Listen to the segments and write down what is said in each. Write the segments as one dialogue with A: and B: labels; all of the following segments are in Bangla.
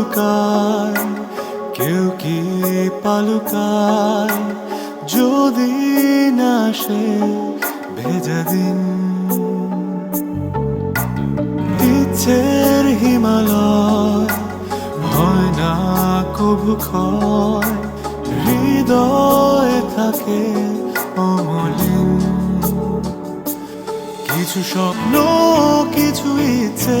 A: বালুকায় কেউ কি পালুকায়, যদি না সে ভেজা দিন। ইচ্ছের হিমালয় হয় না কবু ক্ষয়, হৃদয় থাকে অমলিন। কিছু স্বপ্ন, কিছু ইচ্ছে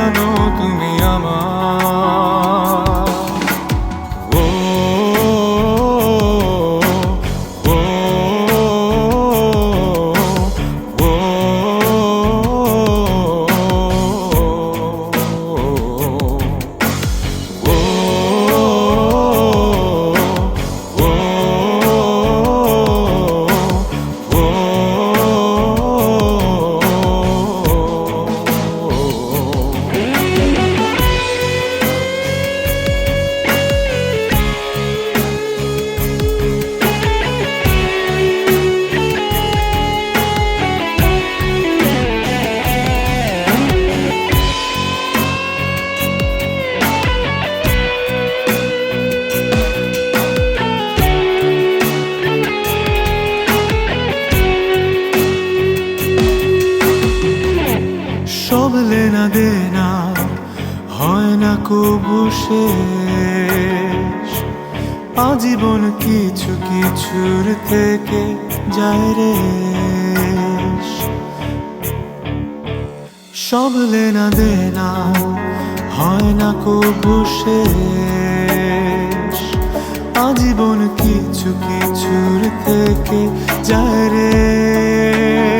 A: তুমি তো না শেষ। আজীবন কিছু কিছুর থেকে যায় রে। সব লেনা দেনা হয় না কবু শেষ। আজীবন কিছু কিছুর থেকে যায় রে।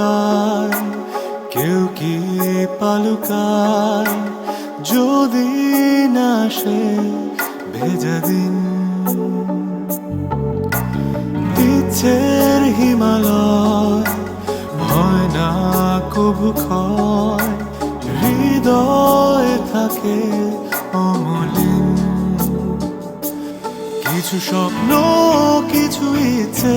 A: বালুকায় কেউ কি পালুকায় যদি না সে ভেজা দিন। কাছের হিমালয় হয় না কবু ক্ষয়, হৃদয় থাকে অমলিন। কিছু স্বপ্ন, কিছু ইচ্ছে